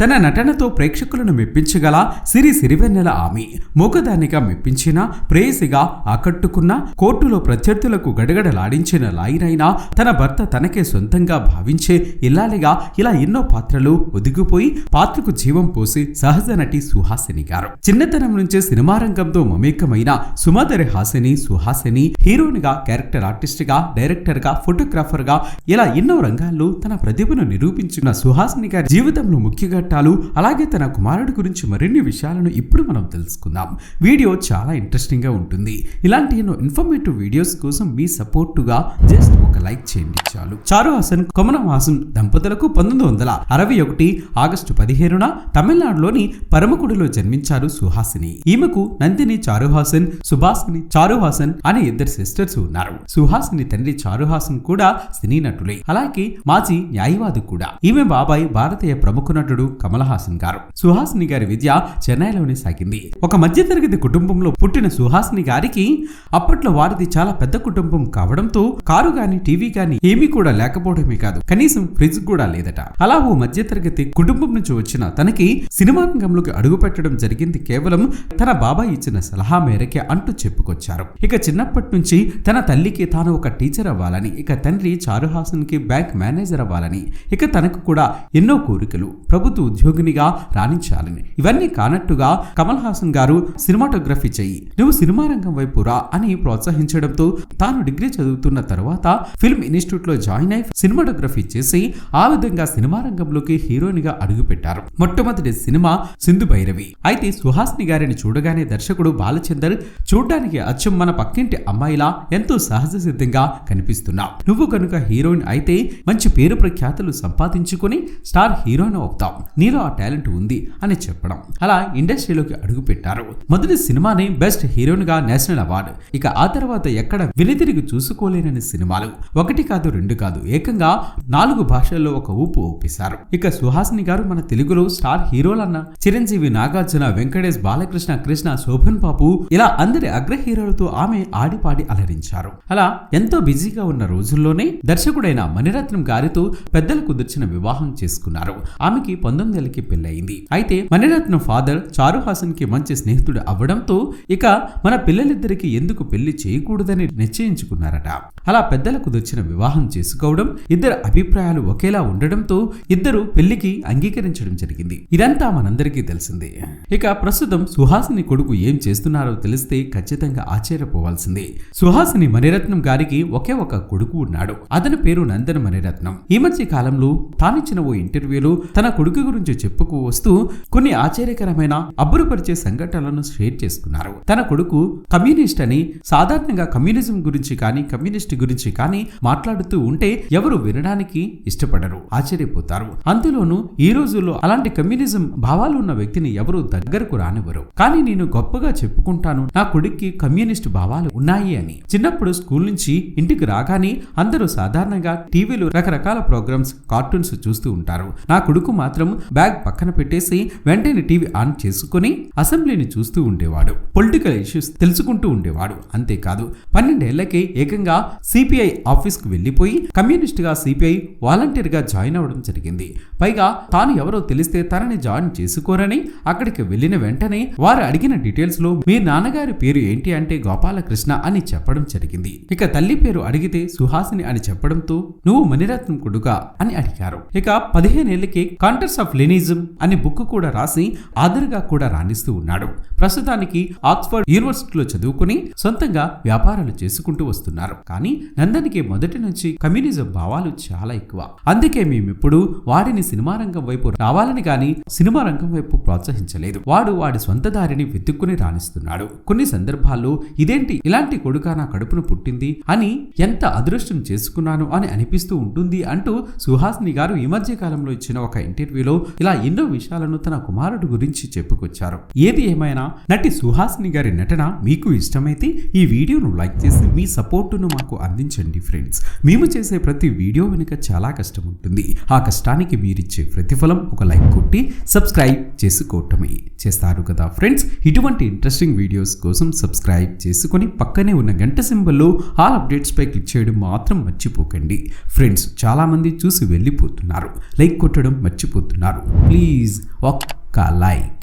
తన నటనతో ప్రేక్షకులను మెప్పించగల సిరి సిరివెన్నెల ఆమె. మూగదానిగా మెప్పించిన ప్రేయసిగా ఆకట్టుకున్న కోర్టులో ప్రత్యర్థులకు గడగడలాడించిన లాయిరైనా తన భర్త తనకే సొంతంగా భావించే ఇల్లాలిగా ఇలా ఎన్నో పాత్రలు ఒదిగిపోయి పాత్రకు జీవం పోసి సహజ నటి సుహాసిని గారు. చిన్నతనం నుంచే సినిమా రంగంతో మమేకమైన సుమాధరి హాసిని సుహాసిని హీరోయిన్గా క్యారెక్టర్ ఆర్టిస్ట్గా డైరెక్టర్గా ఫోటోగ్రాఫర్గా ఇలా ఎన్నో రంగాల్లో తన ప్రతిభను నిరూపించిన సుహాసిని గారి జీవితంలో ముఖ్యంగా ఘట్టాలు అలాగే తన కుమారుడి గురించి మరిన్ని విషయాలను ఇప్పుడు మనం తెలుసుకుందాం. వీడియో చాలా ఇంట్రెస్టింగ్గా ఉంటుంది. ఇలాంటి ఎన్నో ఇన్ఫర్మేటివ్ వీడియోస్ కోసం మీ సపోర్టుగా జస్ట్ ఒక లైక్ చేయండి చాలు. చారు హాసన్ కొమరం హాసన్ దంపతులకు పంతొమ్మిది వందల అరవై ఒకటి ఆగస్టు పదిహేనున తమిళనాడులోని పరమకుడిలో జన్మించారు సుహాసిని. ఈమెకు నందిని చారుహాసన్ సుభాసిని చారుహాసన్ అనే ఇద్దరు సిస్టర్స్ ఉన్నారు. సుహాసిని తండ్రి చారుహాసన్ కూడా సినీ నటులే. అలాగే మాజీ న్యాయవాది కూడా. ఈమె బాబాయ్ భారతీయ ప్రముఖ నటుడు కమల్ హాసన్ గారు. సుహాసిని గారి విద్య చెన్నైలోనే సాగింది. ఒక మధ్యతరగతి కుటుంబంలో పుట్టిన సుహాసిని గారికి అప్పట్లో వారిది చాలా పెద్ద కుటుంబం కావడంతో కారు గాని టీవీ గాని ఏమీ కూడా లేకపోవడమే కాదు. కనీసం ఫ్రిడ్జ్ కూడా లేదట. అలా ఓ మధ్యతరగతి కుటుంబం నుంచి వచ్చిన తనకి సినిమా రంగంలోకి అడుగు పెట్టడం జరిగింది కేవలం తన బాబాయ్ ఇచ్చిన సలహా మేరకే అంటూ చెప్పుకొచ్చారు. ఇక చిన్నప్పటి నుంచి తన తల్లికి తాను ఒక టీచర్ అవ్వాలని ఇక తండ్రి చారుహాసన్కి బ్యాంక్ మేనేజర్ అవ్వాలని ఇక తనకు కూడా ఎన్నో కోరికలు. ప్రభుత్వ ఉద్యోగినిగా రాణించాలని. ఇవన్నీ కానట్టుగా కమల్ హాసన్ గారు సినిమాటోగ్రఫీ చెయ్యి. నువ్వు సినిమా రంగం వైపు రా అని ప్రోత్సహించడంతో తాను డిగ్రీ చదువుతున్న తర్వాత ఫిల్మ్ ఇన్స్టిట్యూట్లో జాయిన్ అయి సినిమాటోగ్రఫీ చేసి ఆ విధంగా సినిమా రంగంలోకి హీరోయిన్గా అడుగుపెట్టారు. మొట్టమొదటి సినిమా సింధు భైరవి. అయితే సుహాస్ని గారిని చూడగానే దర్శకుడు బాలచందర్ చూడడానికి అచ్చం మన పక్కింటి అమ్మాయిలా ఎంతో సహజ సిద్ధంగా కనిపిస్తున్నావు నువ్వు కనుక హీరోయిన్ అయితే మంచి పేరు ప్రఖ్యాతులు సంపాదించుకొని స్టార్ హీరోయిన్ అవుతావు. నీలో ఆ టాలెంట్ ఉంది అని చెప్పడం. అలా ఇండస్ట్రీలోకి అడుగు పెట్టారు మొదటి సినిమాని బెస్ట్ హీరోయిన్గా నేషనల్ అవార్డు. ఇక ఆ తర్వాత ఎక్కడ వెనుతిరిగి చూసుకోలేనని సినిమాలు. ఒకటి కాదు రెండు కాదు ఏకంగా నాలుగు భాషల్లో ఒక ఊపు ఒప్పిస్తారు ఇక సుహాసిని గారు మన తెలుగులో స్టార్ హీరోలన్న చిరంజీవి నాగార్జున వెంకటేష్ బాలకృష్ణ కృష్ణ శోభన్ బాబు ఇలా అందరి అగ్ర హీరోలతో ఆమె ఆడిపాడి అలరించారు. అలా ఎంతో బిజీగా ఉన్న రోజుల్లోనే దర్శకుడైన మణిరత్నం గారితో పెద్దలు కుదిర్చిన వివాహం చేసుకున్నారు. ఆమెకి పంతొమ్మిది ఏళ్ళకి పెళ్ళయింది. అయితే మణిరత్నం ఫాదర్ చారుహాసన్కి మంచి స్నేహితుడు అవ్వడంతో ఇక మన పిల్లలిద్దరికి ఎందుకు పెళ్ళి చేయకూడదని నిశ్చయించుకున్నారట. అలా పెద్దలకు దొచ్చిన వివాహం చేసుకోవడం ఇద్దరు అభిప్రాయాలు ఒకేలా ఉండడంతో ఇద్దరు పెళ్ళికి అంగీకరించడం జరిగింది. ఇదంతా మనందరికీ తెలిసిందే. ఇక ప్రస్తుతం సుహాసిని కొడుకు ఏం చేస్తున్నారో తెలిస్తే ఖచ్చితంగా ఆశ్చర్యపోవాల్సిందే. సుహాసిని మణిరత్నం గారికి ఒకే ఒక కొడుకు ఉన్నాడు. అతని పేరు నందన మణిరత్నం. ఈ మధ్య కాలంలో తానిచ్చిన ఓ ఇంటర్వ్యూలో తన కొడుకు గురించి చెప్పుకు వస్తూ కొన్ని ఆశ్చర్యకరమైన అబ్బురుపరిచే సంఘటనలను షేర్ చేసుకున్నారు. తన కొడుకు కమ్యూనిస్ట్ అని సాధారణంగా కమ్యూనిజం గురించి కానీ కమ్యూనిస్ట్ గురించి కానీ మాట్లాడుతూ ఉంటే ఎవరు వినడానికి ఇష్టపడరు ఆశ్చర్యపోతారు. అందులోనూ ఈ రోజుల్లో అలాంటి కమ్యూనిజం భావాలు ఉన్న వ్యక్తిని ఎవరు దగ్గరకు రానివ్వరు. కానీ నేను గొప్పగా చెప్పుకుంటాను నా కొడుక్కి కమ్యూనిస్ట్ భావాలు ఉన్నాయి అని. చిన్నప్పుడు స్కూల్ నుంచి ఇంటికి రాగానే అందరూ సాధారణంగా టీవీలో రకరకాల ప్రోగ్రామ్స్ కార్టూన్స్ చూస్తూ ఉంటారు. నా కొడుకు మాత్రం బ్యాగ్ పక్కన పెట్టేసి వెంటనే టీవీ ఆన్ చేసుకుని అసెంబ్లీని చూస్తూ ఉండేవాడు. పొలిటికల్ ఇష్యూస్ తెలుసుకుంటూ ఉండేవాడు. అంతేకాదు పన్నెండేళ్ళకి ఏకంగా సిపిఐ ఆఫీస్కు వెళ్ళిపోయి కమ్యూనిస్ట్గా సిపిఐ వాలంటీర్గా జాయిన్ అవ్వడం జరిగింది. పైగా తాను ఎవరో తెలిస్తే తనని జాయిన్ చేసుకోరని అక్కడికి వెళ్ళిన వెంటనే వారు అడిగిన డీటెయిల్స్లో మీ నాన్నగారి పేరు ఏంటి అంటే గోపాలకృష్ణ అని చెప్పడం జరిగింది. ఇక తల్లి పేరు అడిగితే సుహాసిని అని చెప్పడంతో నువ్వు మణిరత్నం కొడుగా అని అడిగారు. ఇక పదిహేనేళ్ళకి కాంటర్స్ ఆఫ్ లెనిజం అనే బుక్ కూడా రాసి ఆదరుగా కూడా రాణిస్తూ ఉన్నాడు. ప్రస్తుతానికి ఆక్స్ఫర్డ్ యూనివర్సిటీలో చదువుకుని సొంతంగా వ్యాపారాలు చేసుకుంటూ వస్తున్నారు. కానీ నందనికి మొదటి నుంచి కమ్యూనిజం భావాలు చాలా ఎక్కువ. అందుకే మేమిప్పుడు వాడిని సినిమా రంగం వైపు రావాలని గాని సినిమా రంగం వైపు ప్రోత్సహించలేదు. వాడు వాడి సొంత దారిని వెతుక్కుని రాణిస్తున్నాడు. కొన్ని సందర్భాల్లో ఇదేంటి ఇలాంటి కొడుక నా కడుపును పుట్టింది అని ఎంత అదృష్టం చేసుకున్నాను అని అనిపిస్తూ ఉంటుంది అంటూ సుహాసిని గారు ఈ మధ్య కాలంలో ఇచ్చిన ఒక ఇంటర్వ్యూలో ఇలా ఎన్నో విషయాలను తన కుమారుడు గురించి చెప్పుకొచ్చారు. ఏది ఏమైనా నటి సుహాసిని గారి నటన మీకు ఇష్టమైతే ఈ వీడియోను లైక్ చేసి మీ సపోర్టును మాకు అందించండి ఫ్రెండ్స్. మేము చేసే ప్రతి వీడియో వెనుక చాలా కష్టం ఉంటుంది. ఆ కష్టానికి మీరిచ్చే ప్రతిఫలం ఒక లైక్ కొట్టి సబ్స్క్రైబ్ చేసుకోవటమే చేస్తారు కదా ఫ్రెండ్స్. ఇటువంటి ఇంట్రెస్టింగ్ వీడియోస్ కోసం సబ్స్క్రైబ్ చేసుకొని పక్కనే ఉన్న గంట సింబల్లో ఆల్ అప్డేట్స్ పై క్లిక్ చేయడం మాత్రం మర్చిపోకండి. ఫ్రెండ్స్ చాలామంది చూసి వెళ్ళిపోతున్నారు. లైక్ కొట్టడం మర్చిపోతున్నారు. સારું પ્લીઝ ઓકે કા લાઈક